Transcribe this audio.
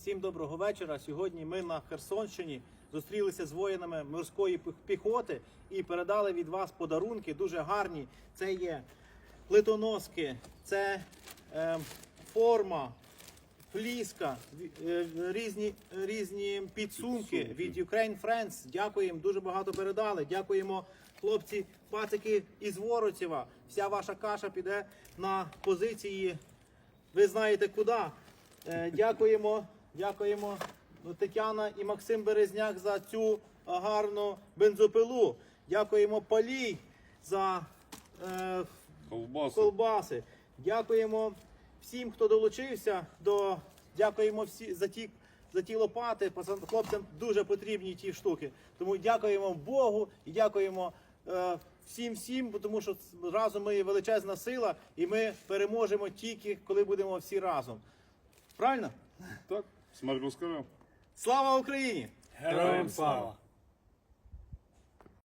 Всім доброго вечора. Сьогодні ми на Херсонщині зустрілися з воїнами морської піхоти і передали від вас подарунки дуже гарні. Це є литоноски, це е, форма, фліска, е, різні, різні підсумки від Ukraine Friends. Дякуємо, дуже багато передали. Дякуємо, хлопці, пацики із Вороцева. Вся ваша каша піде на позиції. Ви знаєте куди. Е, Дякуємо, дякуємо ну, Тетяна і Максим Березняк за цю гарну бензопилу. Дякуємо Палій за е, Ковбаси. колбаси. Дякуємо всім, хто долучився до. Дякуємо всі за ті. За ті лопати хлопцям дуже потрібні ті штуки. Тому дякуємо Богу і дякуємо е, всім всім, тому що разом ми є величезна сила, і ми переможемо тільки коли будемо всі разом. Правильно? Так, смерть. Слава Україні! Героям слава!